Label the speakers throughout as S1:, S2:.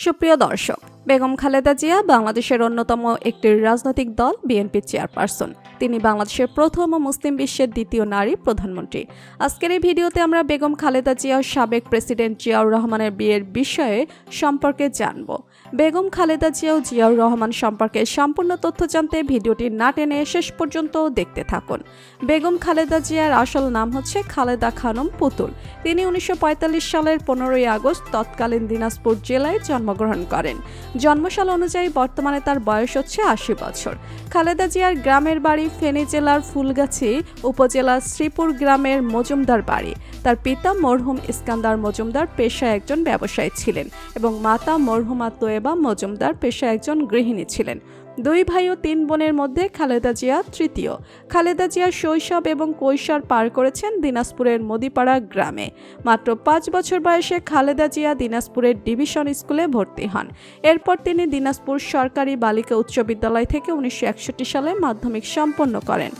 S1: সুপ্রিয় দর্শক বেগম খালেদা জিয়া বাংলাদেশের অন্যতম একটি রাজনৈতিক দল বিএনপি চেয়ারপারসন। তিনি বাংলাদেশের প্রথম ও মুসলিম বিশ্বের দ্বিতীয় নারী প্রধানমন্ত্রী। আজকের এই ভিডিওতে আমরা বেগম খালেদা জিয়া সাবেক প্রেসিডেন্ট জিয়াউর রহমানের বিয়ের বিষয়ে সম্পর্কে জানব। বেগম খালেদা জিয়া ও জিয়াউর রহমান সম্পর্কে সম্পূর্ণ তথ্য জানতে ভিডিওটি না টেনে শেষ পর্যন্ত দেখতে থাকুন। বেগম খালেদা জিয়ার আসল নাম হচ্ছে খালেদা খানম পুতুল। তিনি উনিশশো পঁয়তাল্লিশ সালের পনেরোই আগস্ট তৎকালীন দিনাজপুর জেলায় জন্মগ্রহণ করেন। জন্মসাল অনুযায়ী বর্তমানে তার বয়স হচ্ছে আশি বছর। খালেদা জিয়ার গ্রামের বাড়ি ফেনী জেলার ফুলগাছি উপজেলার শ্রীপুর গ্রামের মজুমদার বাড়ি। তার পিতা মরহুম ইস্কান্দার মজুমদার পেশায় একজন ব্যবসায়ী ছিলেন এবং মাতা মরহুমা তোয়েবা মজুমদার পেশায় একজন গৃহিণী ছিলেন। দুই ভাই ও তিন বোনের মধ্যে খালেদা জিয়া তৃতীয়। খালেদা জিয়া শৈশব এবং কৈশোর পার করেছেন দিনাজপুরের মদিপাড়া গ্রামে। মাত্র পাঁচ বছর বয়সে খালেদা জিয়া দিনাজপুরের ডিভিশন স্কুলে ভর্তি হন। এরপর তিনি দিনাজপুর সরকারি বালিকা উচ্চ বিদ্যালয় থেকে উনিশশো একষট্টি সালে মাধ্যমিক সম্পন্ন করেন।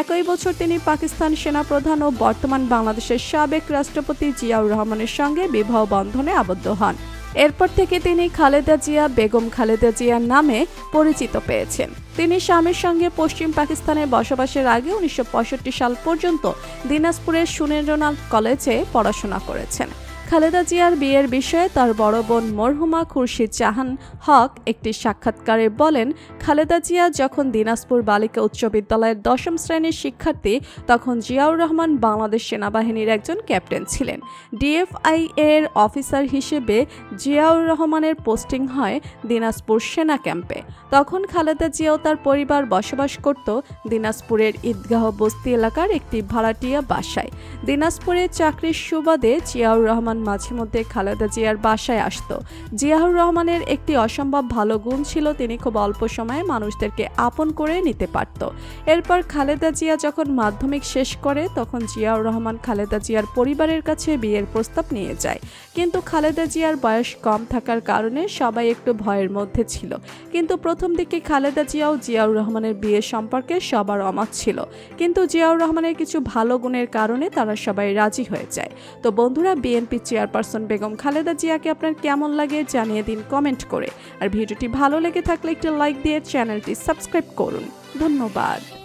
S1: একই বছর তিনি পাকিস্তান সেনাপ্রধান ও বর্তমান বাংলাদেশের সাবেক রাষ্ট্রপতি জিয়াউর রহমানের সঙ্গে বিবাহ বন্ধনে আবদ্ধ হন। এরপর থেকে তিনি খালেদা জিয়া বেগম খালেদা জিয়ার নামে পরিচিত পেয়েছেন। তিনি স্বামীর সঙ্গে পশ্চিম পাকিস্তানে বসবাসের আগে উনিশশো পঁয়ষট্টি সাল পর্যন্ত দিনাজপুরের সুনেন্দ্রনাথ কলেজে পড়াশোনা করেছেন। খালেদা জিয়ার বিয়ের বিষয়ে তার বড় বোন মরহুমা খুরশিদ জাহান হক একটি সাক্ষাৎকারে বলেন, খালেদা জিয়া যখন দিনাজপুর বালিকা উচ্চ বিদ্যালয়ের দশম শ্রেণির শিক্ষার্থী, তখন জিয়াউর রহমান বাংলাদেশ সেনাবাহিনীর একজন ক্যাপ্টেন ছিলেন। ডিএফআই এর অফিসার হিসেবে জিয়াউর রহমানের পোস্টিং হয় দিনাজপুর সেনা ক্যাম্পে। তখন খালেদা জিয়াও তার পরিবার বসবাস করত দিনাজপুরের ঈদগাহ বস্তি এলাকার একটি ভাড়াটিয়া বাসায়। দিনাজপুরে চাকরির সুবাদে জিয়াউর রহমান মাঝে মধ্যে খালেদা জিয়ার বাসায় আসতো। জিয়াউর রহমানের একটি অসম্ভব ভালো গুণ ছিল, তিনি খুব অল্প সময়ে মানুষদেরকে আপন করে নিতে পারত। এরপর খালেদা জিয়া যখন মাধ্যমিক শেষ করে, তখন জিয়াউর রহমান খালেদা জিয়ার পরিবারের কাছে বিয়ের প্রস্তাব নিয়ে যায়। কিন্তু খালেদা জিয়ার বয়স কম থাকার কারণে সবাই একটু ভয়ের মধ্যে ছিল। কিন্তু প্রথম দিকে খালেদা জিয়াও জিয়াউর রহমানের বিয়ে সম্পর্কে সবার অমত ছিল। কিন্তু জিয়াউর রহমানের কিছু ভালো গুণের কারণে তারা সবাই রাজি হয়ে যায়। তো বন্ধুরা, বিএনপি চেয়ারপারসন বেগম খালেদা জিয়াকে আপনার কেমন লাগে জানিয়ে দিন কমেন্ট করে। আর ভিডিওটি ভালো লেগে থাকলে একটি লাইক দিয়ে চ্যানেলটি সাবস্ক্রাইব করুন। ধন্যবাদ।